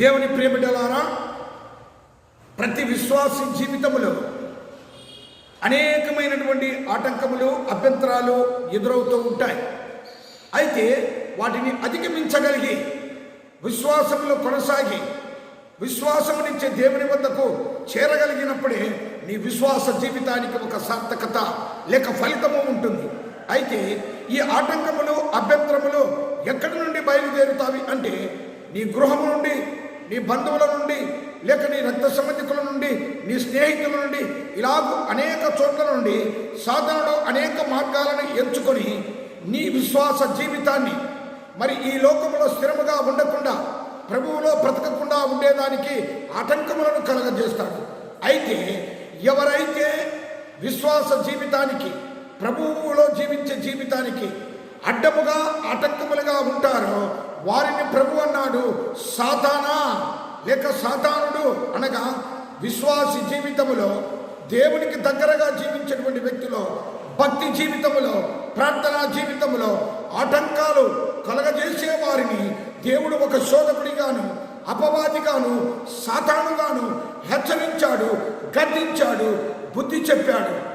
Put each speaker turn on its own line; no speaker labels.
దేవుని ప్రియమిటలారా ప్రతి విశ్వాసి జీవితములో అనేకమైనటువంటి ఆటంకములు అభ్యంతరాలు ఎదురవుతూ ఉంటాయి. అయితే వాటిని అధిగమించగలిగి విశ్వాసంలో కొనసాగి విశ్వాసమునిచ్చే దేవుని వద్దకు చేరగలిగినప్పుడే నీ విశ్వాస జీవితానికి ఒక సార్థకత లేక ఫలితము ఉంటుంది. అయితే ఈ ఆటంకములు అభ్యంతరములు ఎక్కడి నుండి బయలుదేరుతావి అంటే నీ గృహము నుండి నీ బంధువుల నుండి లేక నీ రక్త సంబంధికుల నుండి నీ స్నేహితుల నుండి ఇలాగూ అనేక చోట్ల నుండి సాధనలో అనేక మార్గాలను ఎంచుకొని నీ విశ్వాస జీవితాన్ని మరి ఈ లోకములో స్థిరముగా ఉండకుండా ప్రభువులో బ్రతకకుండా ఉండేదానికి ఆటంకములను కలగజేస్తాడు. అయితే ఎవరైతే విశ్వాస జీవితానికి ప్రభువులో జీవించే జీవితానికి అడ్డముగా ఆటంకములుగా ఉంటారో వారిని ప్రభు అన్నాడు సాతానా లేక సాతానుడు అనగా విశ్వాసి జీవితములో దేవునికి దగ్గరగా జీవించేటువంటి వ్యక్తిలో భక్తి జీవితములో ప్రార్థనా జీవితములో ఆటంకాలు కలగజేసే వారిని దేవుడు ఒక శోధకుడిగాను అపవాదిగాను సాతానుగాను హెచ్చరించాడు గద్దించాడు బుద్ధి చెప్పాడు.